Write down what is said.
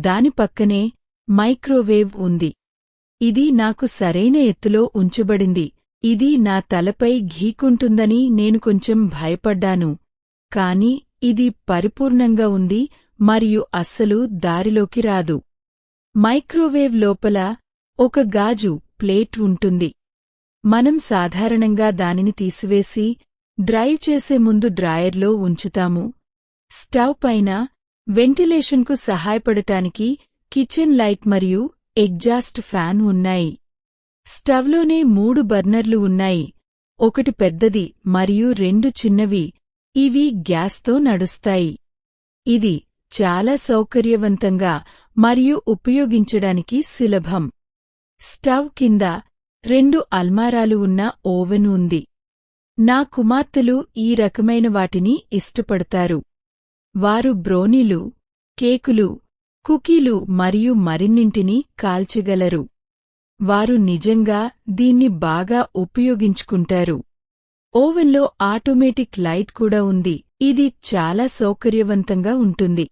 దాని పక్కనే మైక్రోవేవ్ ఉంది. ఇది నాకు సరైన ఎత్తులో ఉంచబడింది. ఇది నా తలపై ఘీకుంటుందని నేను కొంచెం భయపడ్డాను. కాని ఇది పరిపూర్ణంగా ఉంది మరియు అస్సలు దారిలోకి రాదు. మైక్రోవేవ్ లోపల ఒక గాజు ప్లేట్ ఉంటుంది. మనం సాధారణంగా దానిని తీసివేసి డ్రైవ్ చేసే ముందు డ్రాయర్లో ఉంచుతాము. స్టవ్ పైన వెంటిలేషన్కు సహాయపడటానికి కిచెన్ లైట్ మరియు ఎగ్జాస్ట్ ఫ్యాన్ ఉన్నాయి. స్టవ్లోనే మూడు బర్నర్లు ఉన్నాయి. ఒకటి పెద్దది మరియు రెండు చిన్నవి. ఇవి గ్యాస్తో నడుస్తాయి. ఇది చాలా సౌకర్యవంతంగా మరియు ఉపయోగించడానికి సులభం. స్టవ్ కింద రెండు అల్మారాలు ఉన్న ఓవెన్ ఉంది. నా కుమార్తెలు ఈ రకమైన వాటిని ఇష్టపడతారు. వారు బ్రోనీలు కేకులు కుకీలు మరియు మరిన్నింటిని కాల్చగలరు. వారు నిజంగా దీన్ని బాగా ఉపయోగించుకుంటారు. ఓవెన్లో ఆటోమేటిక్ లైట్ కూడా ఉంది. ఇది చాలా సౌకర్యవంతంగా ఉంటుంది.